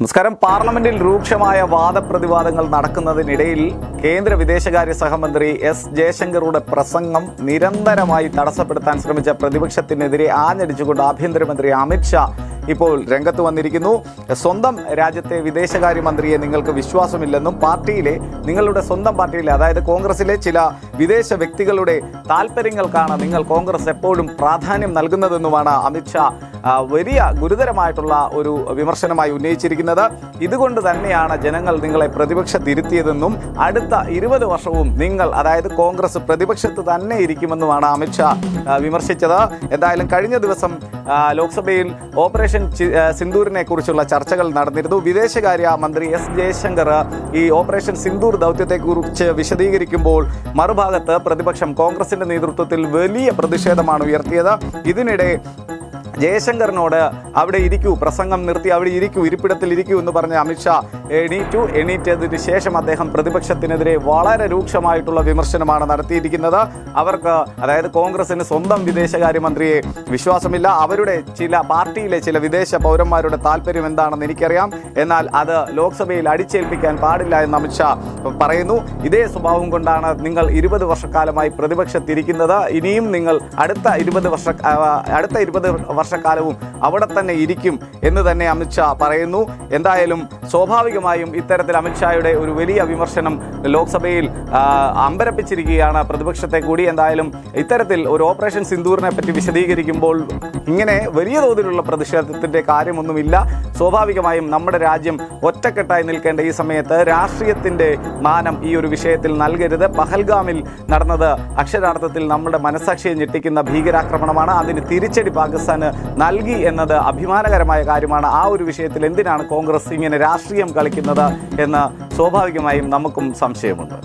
നമസ്കാരം. പാർലമെന്റിൽ രൂക്ഷമായ വാദപ്രതിവാദങ്ങൾ നടക്കുന്നതിനിടയിൽ കേന്ദ്ര വിദേശകാര്യ സഹമന്ത്രി എസ് ജയശങ്കറുടെ പ്രസംഗം നിരന്തരമായി തടസ്സപ്പെടുത്താൻ ശ്രമിച്ച പ്രതിപക്ഷത്തിനെതിരെ ആഞ്ഞടിച്ചുകൊണ്ട് ആഭ്യന്തരമന്ത്രി അമിത്ഷാ ഇപ്പോൾ രംഗത്ത് വന്നിരിക്കുന്നു. സ്വന്തം രാജ്യത്തെ വിദേശകാര്യമന്ത്രിയെ നിങ്ങൾക്ക് വിശ്വാസമില്ലെന്നും പാർട്ടിയിലെ നിങ്ങളുടെ സ്വന്തം പാർട്ടിയിലെ അതായത് കോൺഗ്രസിലെ ചില വിദേശ വ്യക്തികളുടെ താല്പര്യങ്ങൾക്കാണ് നിങ്ങൾ കോൺഗ്രസ് എപ്പോഴും പ്രാധാന്യം നൽകുന്നതെന്നുമാണ് അമിത്ഷാ വലിയ ഗുരുതരമായിട്ടുള്ള ഒരു വിമർശനമായി ഉന്നയിച്ചിരിക്കുന്നത്. ഇതുകൊണ്ട് തന്നെയാണ് ജനങ്ങൾ നിങ്ങളെ പ്രതിപക്ഷത്തിരുത്തിയതെന്നും അടുത്ത ഇരുപത് വർഷവും നിങ്ങൾ അതായത് കോൺഗ്രസ് പ്രതിപക്ഷത്ത് തന്നെ ഇരിക്കുമെന്നുമാണ് അമിത്ഷാ വിമർശിച്ചത്. എന്തായാലും കഴിഞ്ഞ ദിവസം ലോക്സഭയിൽ ഓപ്പറേഷൻ സിന്ദൂരിനെ കുറിച്ചുള്ള ചർച്ചകൾ നടന്നിരുന്നു. വിദേശകാര്യ മന്ത്രി എസ് ജയശങ്കർ ഈ ഓപ്പറേഷൻ സിന്ദൂർ ദൗത്യത്തെക്കുറിച്ച് വിശദീകരിക്കുമ്പോൾ മറുഭാഗത്ത് പ്രതിപക്ഷം കോൺഗ്രസിന്റെ നേതൃത്വത്തിൽ വലിയ പ്രതിഷേധമാണ് ഉയർത്തിയത്. ഇതിനിടെ ജയശങ്കറിനോട് അവിടെ ഇരിക്കൂ പ്രസംഗം നിർത്തി അവിടെ ഇരിക്കൂ ഇരിപ്പിടത്തിൽ ഇരിക്കൂ എന്ന് പറഞ്ഞ അമിത്ഷാ എണീറ്റു. എണീറ്റതിന് ശേഷം അദ്ദേഹം പ്രതിപക്ഷത്തിനെതിരെ വളരെ രൂക്ഷമായിട്ടുള്ള വിമർശനമാണ് നടത്തിയിരിക്കുന്നത്. അവർക്ക് അതായത് കോൺഗ്രസിന് സ്വന്തം വിദേശകാര്യമന്ത്രിയെ വിശ്വാസമില്ല. അവരുടെ ചില പാർട്ടിയിലെ ചില വിദേശ പൗരന്മാരുടെ താല്പര്യം എന്താണെന്ന് എനിക്കറിയാം. എന്നാൽ അത് ലോക്സഭയിൽ അടിച്ചേൽപ്പിക്കാൻ പാടില്ല എന്ന് അമിത്ഷാ പറയുന്നു. ഇതേ സ്വഭാവം കൊണ്ടാണ് നിങ്ങൾ ഇരുപത് വർഷക്കാലമായി പ്രതിപക്ഷത്തിരിക്കുന്നത്. ഇനിയും നിങ്ങൾ അടുത്ത ഇരുപത് വർഷ അടുത്ത ഇരുപത് വർഷക്കാലവും അവിടെ തന്നെ ഇരിക്കും എന്ന് തന്നെ അമിത്ഷാ പറയുന്നു. എന്തായാലും സ്വാഭാവികമായും ഇത്തരത്തിൽ അമിത്ഷായുടെ ഒരു വലിയ വിമർശനം ലോക്സഭയിൽ അമ്പരപ്പിച്ചിരിക്കുകയാണ് പ്രതിപക്ഷത്തെ കൂടി. എന്തായാലും ഇത്തരത്തിൽ ഒരു ഓപ്പറേഷൻ സിന്ദൂറിനെ പറ്റി വിശദീകരിക്കുമ്പോൾ ഇങ്ങനെ വലിയ തോതിലുള്ള പ്രതിഷേധത്തിന്റെ കാര്യമൊന്നുമില്ല. സ്വാഭാവികമായും നമ്മുടെ രാജ്യം ഒറ്റക്കെട്ടായി നിൽക്കേണ്ട ഈ സമയത്ത് രാഷ്ട്രീയത്തിന്റെ മാനം ഈ ഒരു വിഷയത്തിൽ നൽകരുത്. പഹൽഗാമിൽ നടന്നത് അക്ഷരാർത്ഥത്തിൽ നമ്മുടെ മനസാക്ഷിയെ ഞെട്ടിക്കുന്ന ഭീകരാക്രമണമാണ്. അതിന് തിരിച്ചടി പാകിസ്ഥാന് നൽകി എന്നത് അഭിമാനകരമായ കാര്യമാണ്. ആ ഒരു വിഷയത്തിൽ എന്തിനാണ് കോൺഗ്രസ് ഇങ്ങനെ രാഷ്ട്രീയം കളിക്കുന്നത് എന്ന് സ്വാഭാവികമായും നമുക്കും സംശയമുണ്ട്.